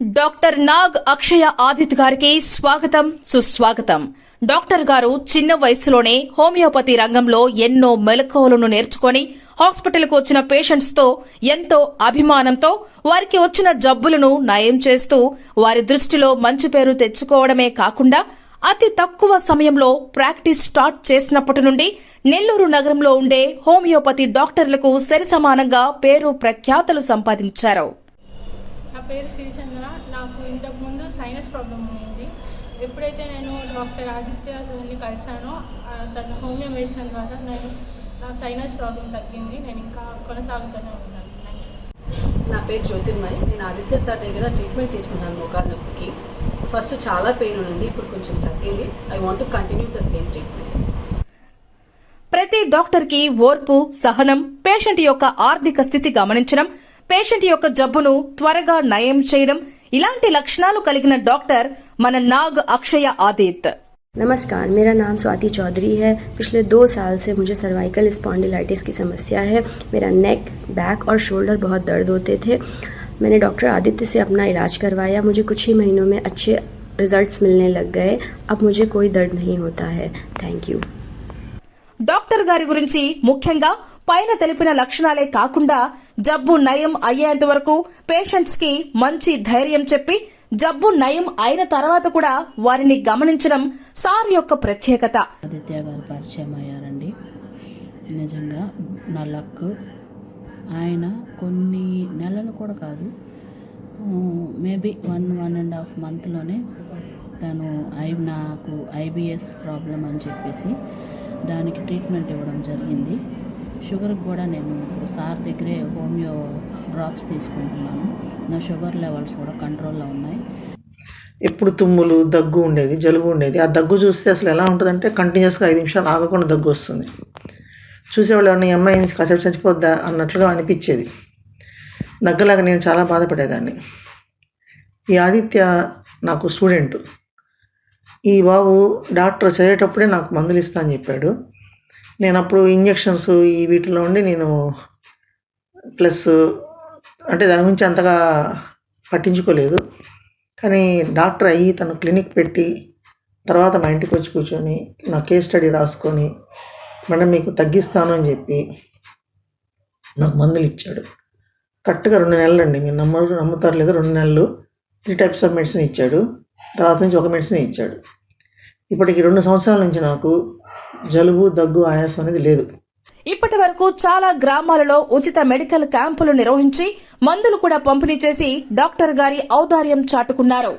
Doctor Nag అక్షయ ఆదిత్ గారికి స్వాగతం సుస్వాగతం. డాక్టర్ గారు చిన్న వయసులోనే హోమియోపతి రంగంలో ఎన్నో మెలకువలను నేర్చుకొని హాస్పిటల్కు వచ్చిన పేషెంట్స్తో ఎంతో అభిమానంతో వారికి వచ్చిన జబ్బులను నయం చేస్తూ వారి దృష్టిలో మంచి పేరు తెచ్చుకోవడమే కాకుండా అతి తక్కువ సమయంలో ప్రాక్టీస్ స్టార్ట్ చేసినప్పటి నుండి నెల్లూరు నగరంలో ఉండే హోమియోపతి డాక్టర్లకు సరిసమానంగా పేరు ప్రఖ్యాతలు సంపాదించారు. పేరు శ్రీచంద్ర నాకు ఇంతకుముందు సైనస్ ప్రాబ్లం ఉంది ఎప్పుడైతే నేను డాక్టర్ ఆదిత్య సార్ని కలిశానో తన హోమియో మెడిసిన్ ద్వారా నేను నా సైనస్ ప్రాబ్లం తగ్గింది. నేను ఇంకా కొనసాగుతూనే ఉన్నాను. నా పేరు జ్యోతిర్మయ్. నేను ఆదిత్య సార్ దగ్గర ట్రీట్మెంట్ తీసుకున్నాను మోకాలు నొప్పికి ఫస్ట్ చాలా పెయిన్ ఉంది ఇప్పుడు కొంచెం తగ్గింది. I want continue the same treatment ప్రతి డాక్టర్కి ఓర్పు సహనం పేషెంట్ యొక్క ఆర్థిక స్థితి గమనించడం పేషెంట్ యొక్క జబ్బును త్వరగా నయం చేయడం ఇలాంటి లక్షణాలు కలిగిన డాక్టర్ మన నాగ్ అక్షయ ఆదిత్ नमस्कार मेरा नाम स्वाति चौधरी है पिछले दो साल से मुझे सर्वाइकल स्पॉन्डिलाइटिस की समस्या है मेरा नेक बैक और शोल्डर बहुत दर्द होते थे मैंने डॉक्टर आदित्य से अपना इलाज करवाया मुझे कुछ ही महीनों में अच्छे रिजल्ट्स मिलने लग गए अब मुझे कोई दर्द नहीं होता है थैंक यू డాక్టర్ గారి గురించి ముఖ్యంగా పైన తెలిపిన లక్షణాలే కాకుండా జబ్బు నయం అయ్యేంత వరకు పేషెంట్స్కి మంచి ధైర్యం చెప్పి జబ్బు నయం అయిన తర్వాత కూడా వారిని గమనించడం సార్ యొక్క ప్రత్యేకత. ఆదిత్య గారు పరిచయం అయ్యారండి. నిజంగా నా లక్ ఆయన కొన్ని నెలలు కూడా కాదు maybe one one and half మంత్లోనే తను ఐ నాకు ఐబిఎస్ ప్రాబ్లం అని చెప్పేసి దానికి ట్రీట్మెంట్ ఇవ్వడం జరిగింది. షుగర్కి కూడా నేను ఇప్పుడు సార్ దగ్గరే హోమియో డ్రాప్స్ తీసుకుంటున్నాను. నా షుగర్ లెవెల్స్ కూడా కంట్రోల్లో ఉన్నాయి. ఎప్పుడు తుమ్ములు దగ్గు ఉండేది జలుబు ఉండేది. ఆ దగ్గు చూస్తే అసలు ఎలా ఉంటుందంటే కంటిన్యూస్గా ఐదు నిమిషాలు ఆగకుండా దగ్గు వస్తుంది. చూసేవాళ్ళు ఎవరిని ఈ అమ్మాయి నుంచి కాసేపు చచ్చిపోద్దా అన్నట్లుగా అనిపించేది. దగ్గలాగా నేను చాలా బాధపడేదాన్ని. ఈ ఆదిత్య నాకు స్టూడెంట్. ఈ బాబు డాక్టర్ చదివేటప్పుడే నాకు మందులు ఇస్తా అని చెప్పాడు. నేను అప్పుడు ఇంజక్షన్స్ ఈ వీటిలో ఉండి నేను ప్లస్ అంటే దాని గురించి అంతగా పట్టించుకోలేదు. కానీ డాక్టర్ అయ్యి తను క్లినిక్ పెట్టి తర్వాత మా ఇంటికి వచ్చి కూర్చొని నా కేస్ స్టడీ రాసుకొని మేడం మీకు తగ్గిస్తాను అని చెప్పి నాకు మందులు ఇచ్చాడు. కరెక్ట్గా రెండు నెలలు అండి. మీరు నమ్మరు నమ్ముతారు లేదు రెండు నెలలు త్రీ టైప్స్ ఆఫ్ మెడిసిన్ ఇచ్చాడు. తర్వాత నుంచి ఒక మెడిసిన్ ఇచ్చాడు. ఇప్పటికి రెండు సంవత్సరాల నుంచి నాకు జలుబు దగ్గు ఆయాసం అనేది లేదు. ఇప్పటి వరకు చాలా గ్రామాలలో ఉచిత మెడికల్ క్యాంపులు నిర్వహించి మందులు కూడా పంపిణీ చేసి డాక్టర్ గారి ఔదార్యం చాటుకున్నారు.